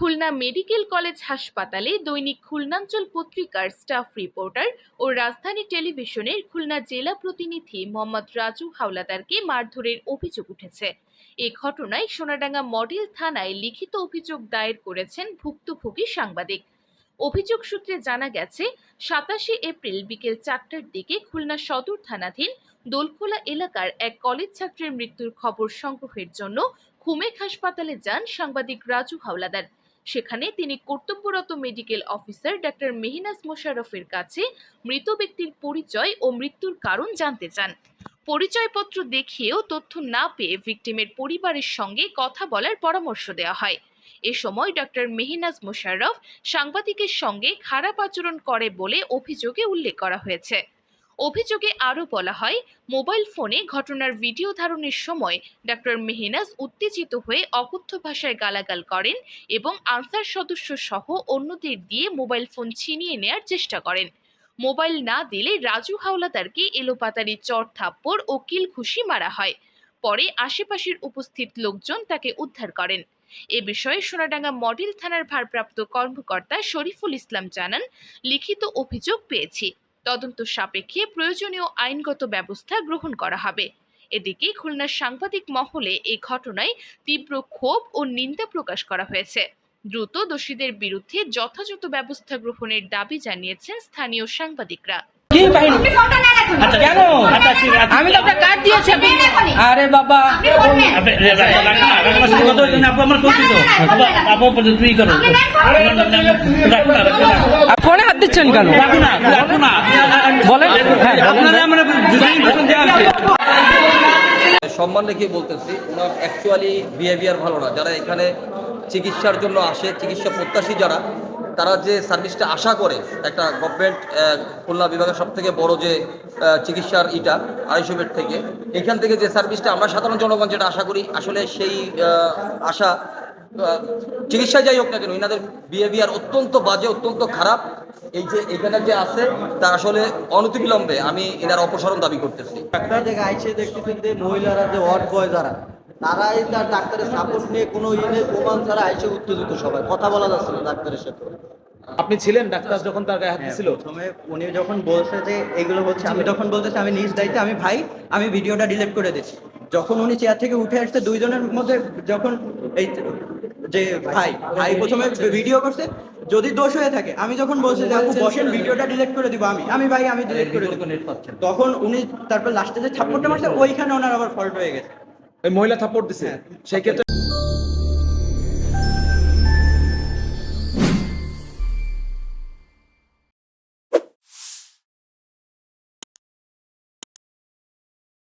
Khulna medical college হাসপাতালে দৈনিক খুলনাঞ্চল পত্রিকার স্টাফ রিপোর্টার ও রাজধানী টেলিভিশনের খুলনা জেলা প্রতিনিধি মোহাম্মদ রাজু হাওলাদারকে মারধরের অভিযোগ উঠেছে। এ ঘটনায় সোনাডাঙ্গা মডেল থানায় লিখিত অভিযোগ দায়ের করেছেন ভুক্তভোগী সাংবাদিক। অভিযোগ সূত্রে জানা গেছে, সাতাশে এপ্রিল বিকেল চারটার দিকে খুলনা সদর থানাধীন দোলখোলা এলাকার এক কলেজ ছাত্রের মৃত্যুর খবর সংগ্রহের জন্য খুমেক হাসপাতালে যান সাংবাদিক রাজু হাওলাদার। সেখানে তিনি কর্তব্যরত মেডিকেল অফিসার ডাক্তার মেহিনাজ মোশাররফের কাছে মৃত ব্যক্তির পরিচয় ও মৃত্যুর কারণ জানতে চান। পরিচয়পত্র দেখিয়েও তথ্য না পেয়ে ভিকটিমের পরিবারের সঙ্গে কথা বলার পরামর্শ দেওয়া হয়। এ সময় ডক্টর মেহিনাজ মোশাররফ সাংবাদিকের সঙ্গে খারাপ আচরণ করে বলে অভিযোগে উল্লেখ করা হয়েছে। অভিযোগে আরও বলা হয়, মোবাইল ফোনে ঘটনার ভিডিও ধারণের সময় ডক্টর মেহিনাজ উত্তেজিত হয়ে অকথ্য ভাষায় গালাগাল করেন এবং আনসার সদস্য সহ অন্যদের দিয়ে মোবাইল ফোন ছিনিয়ে নেয়ার চেষ্টা করেন। মোবাইল না দিলে রাজু হাওলাদারকে এলোপাতারি চর থাপ্পড় ও কিল মারা হয়। পরে আশেপাশের উপস্থিত লোকজন তাকে উদ্ধার করেন। এ বিষয়ে সোনাডাঙ্গা মডেল থানার ভারপ্রাপ্ত কর্মকর্তা শরীফুল ইসলাম জানান, লিখিত অভিযোগ পেয়েছি। তদন্ত সাপেক্ষে প্রয়োজনীয় আইনগত ব্যবস্থা গ্রহণ করা হবে। এদিকে খুলনার সাংবাদিক মহলে এই ঘটনায় তীব্র ক্ষোভ ও নিন্দা প্রকাশ করা হয়েছে। দ্রুত দোষীদের বিরুদ্ধে যথাযথ ব্যবস্থা গ্রহণের দাবি জানিয়েছেন স্থানীয় সাংবাদিকরা। আচ্ছা আচ্ছা, আছে। আমি তো আপনার কার্ড দিয়েছি। আরে বাবা। আমার পরিচিত। করো। দিচ্ছেন কেন। বলেন হ্যাঁ। সম্মান রেখে বলতেছি ওনার অ্যাকচুয়ালি বিহেভিয়ার ভালো না যারা এখানে চিকিৎসার জন্য আসে চিকিৎসা প্রত্যাশী যারা তারা যে সার্ভিসটা আশা করে একটা গভর্নমেন্ট খুলনা বিভাগের সব থেকে বড় যে চিকিৎসার ইটা আড়াইশো বেড থেকে এখান থেকে যে সার্ভিসটা আমরা সাধারণ জনগণ যেটা আশা করি আসলে সেই আহ, আশা আহ, চিকিৎসায় যাই হোক না কেন এনাদের বিহেভিয়ার অত্যন্ত বাজে অত্যন্ত খারাপ। এই যে এখানে যে আছে তা আসলে অনতিবিলম্বে আমি এনার অপসারণ দাবি করতেছি। ডাক্তার থেকে আইসে দেখতেছেন যে মহিলারা যে ওয়ার্ড বয় যারা তারাই তার ডাক্তারের সাপোর্ট নিয়ে কোনো ইয়ে নেই, প্রমাণ ছাড়া আইসে উত্তেজিত সবাই। কথা বলা যাচ্ছে না ডাক্তারের সাথে। আপনি ছিলেন ডাক্তার যখন তার গায়ে হাত দিছিল? প্রথমে উনি যখন বলছে যে এগুলো হচ্ছে আমি তখন বলতেছি আমি নিজ দায়িত্বে আমি ভাই আমি ভিডিওটা ডিলিট করে দিচ্ছি। যখন উনি চেয়ার থেকে উঠে আসছে দুইজনের মধ্যে যখন এই যে ভাই ভাই প্রথমে ভিডিও করছে যদি দোষ হয়ে থাকে আমি যখন বলছি যে আপু বসেন ভিডিওটা ডিলিট করে দিব আমি। আমি ভাই আমি ডিলিট করে দিব। তখন উনি তারপর লাস্টে যে ছাপ্পরটা মারছে ওইখানে ওনার আবার ফল্ট হয়ে গেছে। ওই মহিলা থাপ্পড় দিছে। সেই ক্ষেত্রে